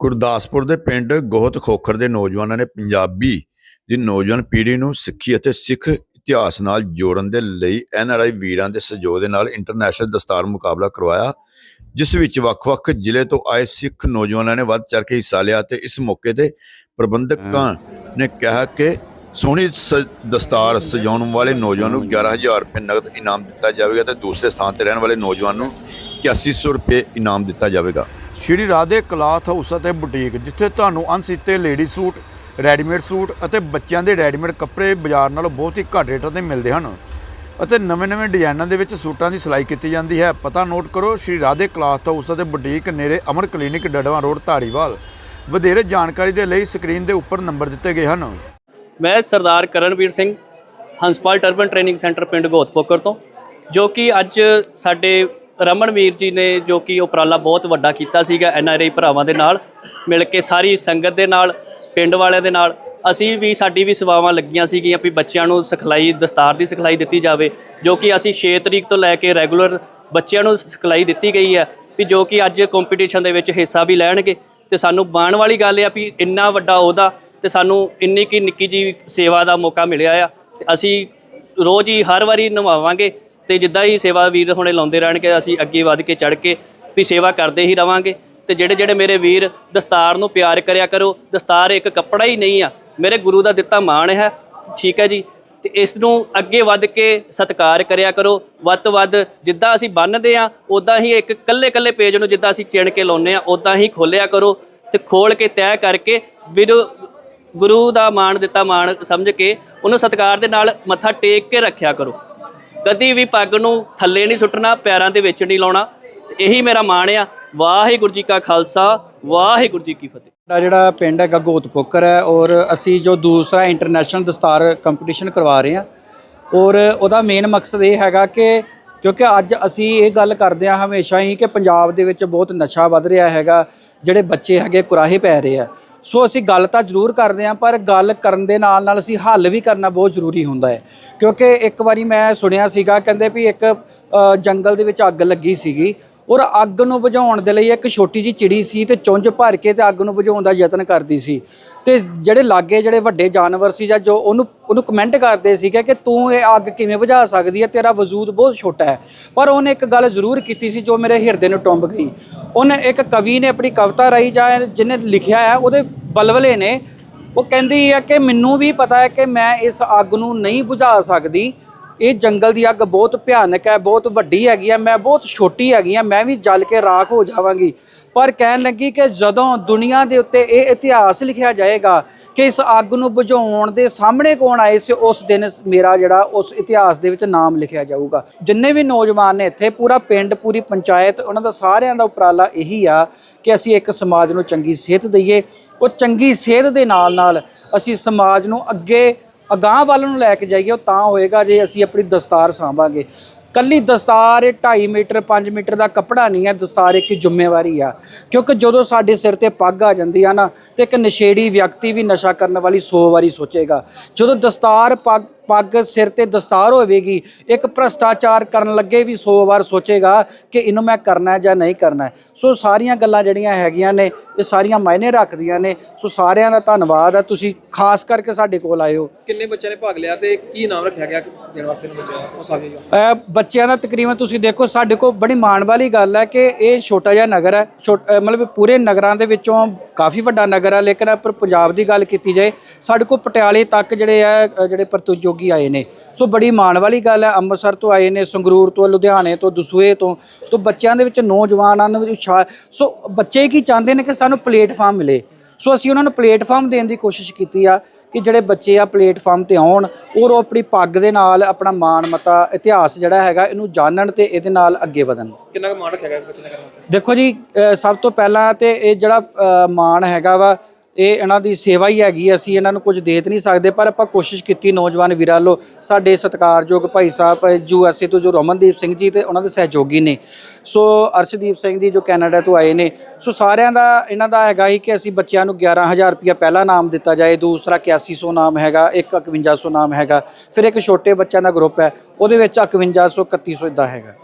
ਗੁਰਦਾਸਪੁਰ ਦੇ ਪਿੰਡ ਗੋਹਤ ਖੋਖਰ ਦੇ ਨੌਜਵਾਨਾਂ ਨੇ ਪੰਜਾਬੀ ਦੀ ਨੌਜਵਾਨ ਪੀੜ੍ਹੀ ਨੂੰ ਸਿੱਖੀ ਅਤੇ ਸਿੱਖ ਇਤਿਹਾਸ ਨਾਲ ਜੋੜਨ ਦੇ ਲਈ ਐਨਆਰਆਈ ਵੀਰਾਂ ਦੇ ਸਹਿਯੋਗ ਦੇ ਨਾਲ ਇੰਟਰਨੈਸ਼ਨਲ ਦਸਤਾਰ ਮੁਕਾਬਲਾ ਕਰਵਾਇਆ, ਜਿਸ ਵਿੱਚ ਵੱਖ-ਵੱਖ ਜ਼ਿਲ੍ਹੇ ਤੋਂ ਆਏ ਸਿੱਖ ਨੌਜਵਾਨਾਂ ਨੇ ਵੱਧ ਚੜ੍ਹ ਕੇ ਹਿੱਸਾ ਲਿਆ ਤੇ ਇਸ ਮੌਕੇ ਤੇ ਪ੍ਰਬੰਧਕਾਂ ਨੇ ਕਿਹਾ ਕਿ ਸੋਹਣੀ ਸ- ਦਸਤਾਰ ਸਜਾਉਣ ਵਾਲੇ ਨੌਜਵਾਨ ਨੂੰ 11000 ਰੁਪਏ ਨਗਦ ਇਨਾਮ ਦਿੱਤਾ ਜਾਵੇਗਾ ਤੇ ਦੂਸਰੇ ਸਥਾਨ ਤੇ ਰਹਿਣ ਵਾਲੇ ਨੌਜਵਾਨ ਨੂੰ 8100 ਰੁਪਏ ਇਨਾਮ ਦਿੱਤਾ ਜਾਵੇਗਾ। ਸ਼੍ਰੀ ਰਾਧੇ ਕਲਾਥ ਹਾਊਸ ਅਤੇ ਬੁਟੀਕ, ਜਿੱਥੇ ਤੁਹਾਨੂੰ ਅਣਸੀਤੇ ਲੇਡੀ ਸੂਟ, ਰੈਡੀਮੇਡ ਸੂਟ ਅਤੇ ਬੱਚਿਆਂ ਦੇ ਰੈਡੀਮੇਡ ਕੱਪੜੇ ਬਾਜ਼ਾਰ ਨਾਲੋਂ ਬਹੁਤ ਹੀ ਘੱਟ ਰੇਟਾਂ ਤੇ ਮਿਲਦੇ ਹਨ ਅਤੇ ਨਵੇਂ-ਨਵੇਂ ਡਿਜ਼ਾਈਨਾਂ ਦੇ ਵਿੱਚ ਸੂਟਾਂ ਦੀ ਸਿਲਾਈ ਕੀਤੀ ਜਾਂਦੀ ਹੈ। ਪਤਾ ਨੋਟ ਕਰੋ, ਸ਼੍ਰੀ ਰਾਧੇ ਕਲਾਥ ਹਾਊਸ ਅਤੇ ਬੁਟੀਕ ਨੇੜੇ ਅਮਰ ਕਲੀਨਿਕ ਡੜਵਾ ਰੋਡ, ਧਾਰੀਵਾਲ। ਵਧੇਰੇ ਜਾਣਕਾਰੀ ਦੇ ਲਈ ਸਕਰੀਨ ਦੇ ਉੱਪਰ ਨੰਬਰ ਦਿੱਤੇ ਗਏ ਹਨ। ਮੈਂ Sardar Karanvir Singh, Hanspal turban training centre ਪਿੰਡ ਗੋਤਪੋਕਰ ਤੋਂ, ਜੋ ਕਿ ਅੱਜ ਸਾਡੇ ਰਮਨਵੀਰ ਜੀ ਨੇ ਜੋ ਕਿ ਉਪਰਾਲਾ ਬਹੁਤ ਵੱਡਾ ਕੀਤਾ ਸੀਗਾ ਐਨ ਆਰ ਆਈ ਭਰਾਵਾਂ ਦੇ ਨਾਲ, ਮਿਲ ਕੇ ਸਾਰੀ ਸੰਗਤ ਦੇ ਨਾਲ, ਪਿੰਡ ਵਾਲਿਆਂ ਦੇ ਨਾਲ, ਅਸੀਂ ਵੀ ਸਾਡੀ ਵੀ ਸੇਵਾਵਾਂ ਲੱਗੀਆਂ ਸੀਗੀਆਂ ਵੀ ਬੱਚਿਆਂ ਨੂੰ ਸਿਖਲਾਈ, ਦਸਤਾਰ ਦੀ ਸਿਖਲਾਈ ਦਿੱਤੀ ਜਾਵੇ, ਜੋ ਕਿ ਅਸੀਂ 6 ਤਰੀਕ ਤੋਂ ਲੈ ਕੇ ਰੈਗੂਲਰ ਬੱਚਿਆਂ ਨੂੰ ਸਿਖਲਾਈ ਦਿੱਤੀ ਗਈ ਹੈ, ਵੀ ਜੋ ਕਿ ਅੱਜ ਕੰਪੀਟੀਸ਼ਨ ਦੇ ਵਿੱਚ ਹਿੱਸਾ ਵੀ ਲੈਣਗੇ, ਤੇ ਸਾਨੂੰ ਮਾਣ ਵਾਲੀ ਗੱਲ ਆ ਵੀ ਇੰਨਾ ਵੱਡਾ ਉਹਦਾ ਤੇ ਸਾਨੂੰ ਇੰਨੀ ਕੀ ਨਿੱਕੀ ਜੀ ਸੇਵਾ ਦਾ ਮੌਕਾ ਮਿਲਿਆ ਆ, ਤੇ ਅਸੀਂ ਰੋਜ਼ ਹੀ ਹਰ ਵਾਰੀ ਨਿਭਾਵਾਂਗੇ ਤੇ ਜਿੱਦਾਂ ਹੀ ਸੇਵਾ ਵੀਰ ਹੁਣੇ ਲਾਉਂਦੇ ਰਹਿਣਗੇ, ਅਸੀਂ ਅੱਗੇ ਵੱਧ ਕੇ ਚੜ ਕੇ ਵੀ ਸੇਵਾ ਕਰਦੇ ਹੀ ਰਵਾਂਗੇ। ਤੇ ਜਿਹੜੇ ਜਿਹੜੇ ਮੇਰੇ ਵੀਰ ਦਸਤਾਰ ਨੂੰ ਪਿਆਰ ਕਰਿਆ ਕਰੋ, ਦਸਤਾਰ ਇੱਕ ਕੱਪੜਾ ਹੀ ਨਹੀਂ ਆ, ਮੇਰੇ ਗੁਰੂ ਦਾ ਦਿੱਤਾ ਮਾਣ ਹੈ, ਠੀਕ ਹੈ ਜੀ। ਤੇ ਇਸ ਨੂੰ ਅੱਗੇ ਵੱਧ ਕੇ ਸਤਿਕਾਰ ਕਰਿਆ ਕਰੋ। ਵੱਧ ਤੋਂ ਵੱਧ ਜਿੱਦਾਂ ਅਸੀਂ ਬੰਨਦੇ ਆ ਉਦਾਂ ਹੀ ਇੱਕ ਕੱਲੇ ਕੱਲੇ ਪੇਜ ਨੂੰ ਜਿੱਦਾਂ ਅਸੀਂ ਚਿਣ ਕੇ ਲਾਉਨੇ ਆ ਉਦਾਂ ਹੀ ਖੋਲਿਆ ਕਰੋ ਤੇ ਖੋਲ ਕੇ ਤੈਅ ਕਰਕੇ ਵੀਰ ਗੁਰੂ ਦਾ ਮਾਣ, ਦਿੱਤਾ ਮਾਣ ਸਮਝ ਕੇ ਉਹਨੂੰ ਸਤਿਕਾਰ ਦੇ ਨਾਲ ਮੱਥਾ ਟੇਕ ਕੇ ਰੱਖਿਆ ਕਰੋ। ਕਦੀ ਵੀ ਪੱਗ ਨੂੰ ਥੱਲੇ ਨਹੀਂ ਸੁੱਟਣਾ, ਪੈਰਾਂ ਦੇ ਵਿੱਚ ਨਹੀਂ ਲਾਉਣਾ। ਇਹੀ ਮੇਰਾ ਮਾਣ ਆ। ਵਾਹਿਗੁਰੂ ਜੀ ਕਾ ਖਾਲਸਾ, ਵਾਹਿਗੁਰੂ ਜੀ ਕੀ ਫਤਿਹ। ਸਾਡਾ ਜਿਹੜਾ ਪਿੰਡ ਹੈਗਾ ਗੋਤਪੋਕਰ ਹੈ ਔਰ ਅਸੀਂ ਜੋ ਦੂਸਰਾ ਇੰਟਰਨੈਸ਼ਨਲ ਦਸਤਾਰ ਕੰਪੀਟੀਸ਼ਨ ਕਰਵਾ ਰਹੇ ਹਾਂ ਔਰ ਉਹਦਾ ਮੇਨ ਮਕਸਦ ਇਹ ਹੈਗਾ ਕਿ ਕਿਉਂਕਿ ਅੱਜ ਅਸੀਂ ਇਹ ਗੱਲ ਕਰਦੇ ਹਾਂ ਹਮੇਸ਼ਾ ਹੀ ਕਿ ਪੰਜਾਬ ਦੇ ਵਿੱਚ ਬਹੁਤ ਨਸ਼ਾ ਵੱਧ ਰਿਹਾ ਹੈਗਾ, ਜਿਹੜੇ ਬੱਚੇ ਹੈਗੇ ਕੁਰਾਹੇ ਪੈ ਰਹੇ ਆ। ਸੋ ਅਸੀਂ ਗੱਲ ਤਾਂ ਜ਼ਰੂਰ ਕਰਦੇ ਹਾਂ, ਪਰ ਗੱਲ ਕਰਨ ਦੇ ਨਾਲ ਨਾਲ ਅਸੀਂ ਹੱਲ ਵੀ ਕਰਨਾ ਬਹੁਤ ਜ਼ਰੂਰੀ ਹੁੰਦਾ ਹੈ। ਕਿਉਂਕਿ ਇੱਕ ਵਾਰੀ ਮੈਂ ਸੁਣਿਆ ਸੀਗਾ, ਕਹਿੰਦੇ ਵੀ ਇੱਕ ਜੰਗਲ ਦੇ ਵਿੱਚ ਅੱਗ ਲੱਗੀ ਸੀਗੀ। ਔਰ ਅੱਗ ਨੂੰ ਬੁਝਾਉਣ ਦੇ ਲਈ ਇੱਕ ਛੋਟੀ ਜੀ ਚਿੜੀ ਸੀ ਤੇ ਚੁੰਝ ਭਰ ਕੇ ਤੇ ਅੱਗ ਨੂੰ ਬੁਝਾਉਣ ਦਾ ਯਤਨ ਕਰਦੀ ਸੀ। ਤੇ ਜਿਹੜੇ ਲਾਗੇ ਜਿਹੜੇ ਵੱਡੇ ਜਾਨਵਰ ਸੀ ਜਾਂ ਜੋ ਉਹਨੂੰ ਉਹਨੂੰ ਕਮੈਂਟ ਕਰਦੇ ਸੀਗੇ ਕਿ ਤੂੰ ਇਹ ਅੱਗ ਕਿਵੇਂ ਬੁਝਾ ਸਕਦੀ ਹੈ? ਤੇਰਾ ਵਜੂਦ ਬਹੁਤ ਛੋਟਾ ਹੈ। ਪਰ ਉਹਨੇ ਇੱਕ ਗੱਲ ਜ਼ਰੂਰ ਕੀਤੀ ਸੀ ਜੋ ਮੇਰੇ ਹਿਰਦੇ ਨੂੰ ਟੁੰਬ ਗਈ। ਉਹਨੇ ਇੱਕ ਕਵੀ ਨੇ ਆਪਣੀ ਕਵਿਤਾ ਰਾਈ ਜਾਂ ਜਿਹਨੇ ਲਿਖਿਆ ਹੈ, ਉਹਦੇ ਬਲਵਲੇ ਨੇ, ਉਹ ਕਹਿੰਦੀ ਹੈ ਕਿ ਮੈਨੂੰ ਵੀ ਪਤਾ ਹੈ ਕਿ ਮੈਂ ਇਸ ਅੱਗ ਨੂੰ ਨਹੀਂ ਬੁਝਾ ਸਕਦੀ। ਇਹ ਜੰਗਲ ਦੀ ਅੱਗ ਬਹੁਤ ਭਿਆਨਕ ਹੈ, ਬਹੁਤ ਵੱਡੀ ਹੈਗੀ ਹੈ, ਮੈਂ ਬਹੁਤ ਛੋਟੀ ਹੈਗੀ ਹਾਂ, ਮੈਂ ਵੀ ਜਲ ਕੇ ਰਾਖ ਹੋ ਜਾਵਾਂਗੀ। ਪਰ ਕਹਿਣ ਲੱਗੀ ਕਿ ਜਦੋਂ ਦੁਨੀਆ ਦੇ ਉੱਤੇ ਇਹ ਇਤਿਹਾਸ ਲਿਖਿਆ ਜਾਏਗਾ ਕਿ ਇਸ ਅੱਗ ਨੂੰ ਬੁਝਾਉਣ ਦੇ ਸਾਹਮਣੇ ਕੌਣ ਆਏ ਸੀ, ਉਸ ਦਿਨ ਮੇਰਾ ਜਿਹੜਾ ਉਸ ਇਤਿਹਾਸ ਦੇ ਵਿੱਚ ਨਾਮ ਲਿਖਿਆ ਜਾਊਗਾ। ਜਿੰਨੇ ਵੀ ਨੌਜਵਾਨ ਨੇ ਇੱਥੇ, ਪੂਰਾ ਪਿੰਡ, ਪੂਰੀ ਪੰਚਾਇਤ, ਉਹਨਾਂ ਦਾ ਸਾਰਿਆਂ ਦਾ ਉਪਰਾਲਾ ਇਹੀ ਆ ਕਿ ਅਸੀਂ ਇੱਕ ਸਮਾਜ ਨੂੰ ਚੰਗੀ ਸਿਹਤ ਦਈਏ। ਉਹ ਚੰਗੀ ਸਿਹਤ ਦੇ ਨਾਲ ਨਾਲ ਅਸੀਂ ਸਮਾਜ ਨੂੰ ਅੱਗੇ ਅਗਾਂਹ ਵੱਲ ਨੂੰ ਲੈ ਕੇ ਜਾਈਏ, ਉਹ ਤਾਂ ਹੋਏਗਾ ਜੇ ਅਸੀਂ ਆਪਣੀ ਦਸਤਾਰ ਸਾਂਭਾਂਗੇ। ਕੱਲੀ ਦਸਤਾਰ ਇਹ 2.5 ਮੀਟਰ 5 ਮੀਟਰ ਦਾ ਕੱਪੜਾ ਨਹੀਂ ਹੈ, ਦਸਤਾਰ ਇੱਕ ਜ਼ਿੰਮੇਵਾਰੀ ਆ। ਕਿਉਂਕਿ ਜਦੋਂ ਸਾਡੇ ਸਿਰ ਤੇ ਪੱਗ ਆ ਜਾਂਦੀ ਆ ਨਾ, ਤੇ ਇੱਕ ਨਸ਼ੇੜੀ ਵਿਅਕਤੀ ਵੀ ਨਸ਼ਾ ਕਰਨ ਵਾਲੀ 100 ਵਾਰੀ ਸੋਚੇਗਾ। ਜਦੋਂ ਦਸਤਾਰ ਪੱਗ ਪੱਗ ਸਿਰ ਤੇ ਦਸਤਾਰ ਹੋਵੇਗੀ ਇੱਕ ਭ੍ਰਸ਼ਟਾਚਾਰ ਕਰਨ ਲੱਗੇ ਵੀ 100 ਵਾਰ ਸੋਚੇਗਾ ਕਿ ਇਹਨੂੰ ਮੈਂ ਕਰਨਾ ਹੈ ਜਾਂ ਨਹੀਂ ਕਰਨਾ ਹੈ। ਸੋ ਸਾਰੀਆਂ ਗੱਲਾਂ ਜਿਹੜੀਆਂ ਹੈਗੀਆਂ ਨੇ ਇਹ ਸਾਰੀਆਂ ਮਾਇਨੇ ਰੱਖਦੀਆਂ ਨੇ। ਸੋ ਸਾਰਿਆਂ ਦਾ ਧੰਨਵਾਦ ਹੈ ਤੁਸੀਂ ਖਾਸ ਕਰਕੇ ਸਾਡੇ ਕੋਲ ਆਏ ਹੋ ਕਿੰਨੇ ਬੱਚਿਆਂ ਨੇ ਭਾਗ ਲਿਆ ਤੇ ਕੀ ਨਾਮ ਰੱਖਿਆ ਗਿਆ ਦੇਣ ਵਾਸਤੇ ਨੂੰ ਬੱਚਿਆਂ ਆਗੇ ਅ, ਬੱਚਿਆਂ ਦਾ ਤਕਰੀਬਨ ਤੁਸੀਂ ਦੇਖੋ ਸਾਡੇ ਕੋਲ ਬੜੀ ਮਾਣ ਵਾਲੀ ਗੱਲ ਹੈ ਕਿ ਇਹ ਛੋਟਾ ਜਿਹਾ ਨਗਰ ਹੈ। ਮਤਲਬ ਪੂਰੇ ਨਗਰਾਂ ਦੇ ਵਿੱਚੋਂ ਕਾਫੀ ਵੱਡਾ ਨਗਰ ਹੈ ਲੇਕਿਨ ਪਰ ਪੰਜਾਬ ਦੀ ਗੱਲ ਕੀਤੀ ਜਾਏ ਸਾਡੇ ਕੋਲ ਪਟਿਆਲੇ ਤੱਕ ਜਿਹੜੇ ਆ ਜਿਹੜੇ ਪ੍ਰਤੀਯੋਗੀ ਆਏ ਨੇ। ਸੋ ਬੜੀ ਮਾਣ ਵਾਲੀ ਗੱਲ ਹੈ ਅੰਮ੍ਰਿਤਸਰ ਤੋਂ ਆਏ ਨੇ ਸੰਗਰੂਰ ਤੋਂ ਲੁਧਿਆਣੇ ਤੋਂ ਦਸੂਹੇ ਤੋਂ ਤੋਂ ਬੱਚਿਆਂ ਦੇ ਵਿੱਚ ਨੌਜਵਾਨਾਂ ਦੇ ਵਿੱਚ ਸੋ ਬੱਚੇ ਕੀ ਚਾਹੁੰਦੇ ਨੇ ਕਿ ਸਾਨੂੰ ਪਲੇਟਫਾਰਮ ਮਿਲੇ। ਸੋ ਅਸੀਂ ਉਹਨਾਂ ਨੂੰ ਪਲੇਟਫਾਰਮ ਦੇਣ ਦੀ ਕੋਸ਼ਿਸ਼ ਕੀਤੀ ਆ ਕਿ ਜਿਹੜੇ ਬੱਚੇ ਆ ਪਲੇਟਫਾਰਮ ਤੇ ਆਉਣ ਔਰ ਉਹ ਆਪਣੀ ਪੱਗ ਦੇ ਨਾਲ ਆਪਣਾ ਮਾਣ ਮਤਾ ਇਤਿਹਾਸ ਜਿਹੜਾ ਹੈਗਾ ਇਹਨੂੰ ਜਾਣਨ ਤੇ ਇਹਦੇ ਨਾਲ ਅੱਗੇ ਵਧਣ। ਕਿੰਨਾ ਮਾਣ ਰੱਖਿਆ ਗਿਆ ਬੱਚੇ ਨੇ ਕਰਨ ਵਾਸਤੇ? ਦੇਖੋ ਜੀ ਸਭ ਤੋਂ ਪਹਿਲਾਂ ਤੇ ਇਹ ਜਿਹੜਾ ਮਾਣ ਹੈਗਾ ਵਾ ਇਹ ਇਹਨਾਂ ਦੀ ਸੇਵਾ ਹੀ ਹੈਗੀ ਅਸੀਂ ਇਹਨਾਂ ਨੂੰ ਕੁਝ ਦੇ ਤਾਂ ਨਹੀਂ ਸਕਦੇ, ਪਰ ਆਪਾਂ ਕੋਸ਼ਿਸ਼ ਕੀਤੀ ਨੌਜਵਾਨ ਵੀਰਾਂ ਵੱਲੋਂ। ਸਾਡੇ ਸਤਿਕਾਰਯੋਗ Bhai Sahib U S A ਤੋਂ ਜੋ ਰਮਨਦੀਪ ਸਿੰਘ ਜੀ ਤੇ ਉਹਨਾਂ ਦੇ ਸਹਿਯੋਗੀ ਨੇ। ਸੋ ਅਰਸ਼ਦੀਪ ਸਿੰਘ ਜੀ ਜੋ ਕੈਨੇਡਾ ਤੋਂ ਆਏ ਨੇ, ਸੋ ਸਾਰਿਆਂ ਦਾ ਇਹਨਾਂ ਦਾ ਹੈਗਾ ਹੀ ਕਿ ਅਸੀਂ ਬੱਚਿਆਂ ਨੂੰ 11000 ਰੁਪਇਆ ਪਹਿਲਾ ਨਾਮ ਦਿੱਤਾ ਜਾਏ, ਦੂਸਰਾ 8100 ਨਾਮ ਹੈਗਾ, ਇੱਕ 5100 ਨਾਮ ਹੈਗਾ, ਫਿਰ ਇੱਕ ਛੋਟੇ ਬੱਚਿਆਂ ਦਾ ਗਰੁੱਪ ਹੈ, ਉਹਦੇ ਵਿੱਚ 5100 3100 ਇਦਾਂ ਹੈਗਾ।